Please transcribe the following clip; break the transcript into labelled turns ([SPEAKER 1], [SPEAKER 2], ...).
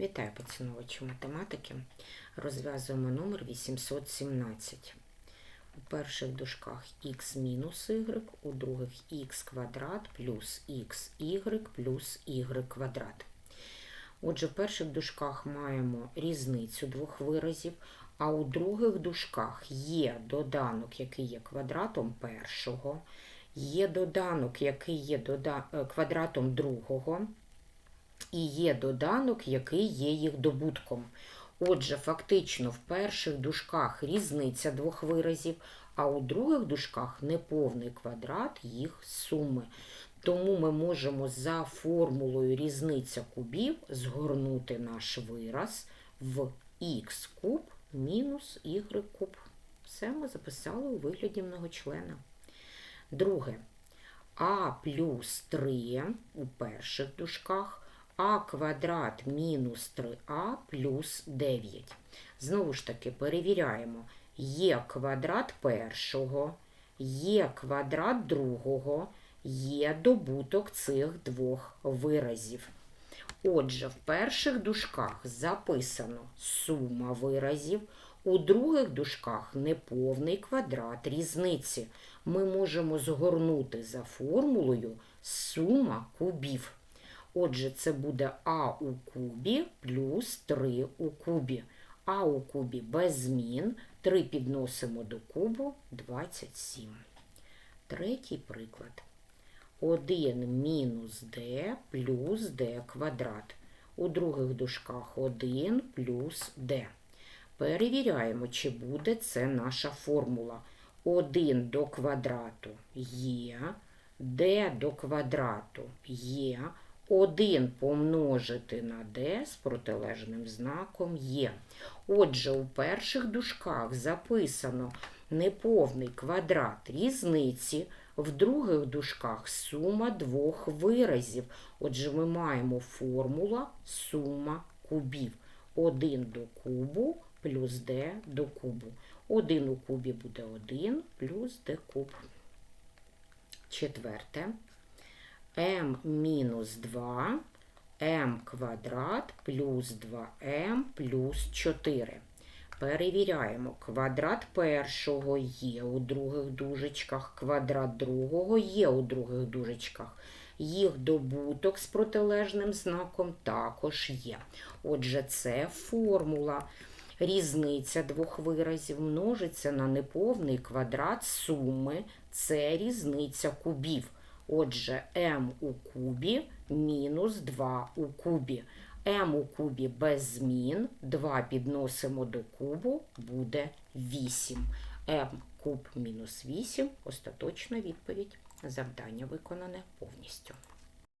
[SPEAKER 1] Вітаю поціновувачі математики. Розв'язуємо номер 817. У перших дужках х мінус y, у других х квадрат плюс xy плюс y квадрат. Отже, в перших дужках маємо різницю двох виразів, а у других дужках є доданок, який є квадратом першого, є доданок, який є е, квадратом другого, і є доданок, який є їх добутком. Отже, фактично в перших дужках різниця двох виразів, а у других дужках неповний квадрат їх суми. Тому ми можемо за формулою різниця кубів згорнути наш вираз в х куб мінус y куб. Все ми записали у вигляді многочлена. Друге. А плюс 3 у перших дужках, а квадрат мінус 3а плюс 9. Знову ж таки, перевіряємо. Є квадрат першого, є квадрат другого, є добуток цих двох виразів. Отже, в перших дужках записано сума виразів, у других дужках неповний квадрат різниці. Ми можемо згорнути за формулою сума кубів. Отже, це буде а у кубі плюс 3 у кубі. А у кубі без змін. 3 підносимо до кубу 27. Третій приклад. 1 мінус d плюс d квадрат. У других дужках 1 плюс d. Перевіряємо, чи буде це наша формула. 1 до квадрату є, d до квадрату є, 1 помножити на d з протилежним знаком є. Отже, у перших дужках записано неповний квадрат різниці, в других дужках сума двох виразів. Отже, ми маємо формула сума кубів. 1 до кубу плюс d до кубу. 1 у кубі буде 1 плюс d куб. Четверте. M мінус 2, m квадрат плюс 2m плюс 4. Перевіряємо. Квадрат першого є у других дужечках, квадрат другого є у других дужечках. Їх добуток з протилежним знаком також є. Отже, це формула. Різниця двох виразів множиться на неповний квадрат суми. Це різниця кубів. Отже, m у кубі мінус 2 у кубі. m у кубі без змін. 2 підносимо до кубу, буде 8. m куб мінус 8 остаточна відповідь. Завдання виконане повністю.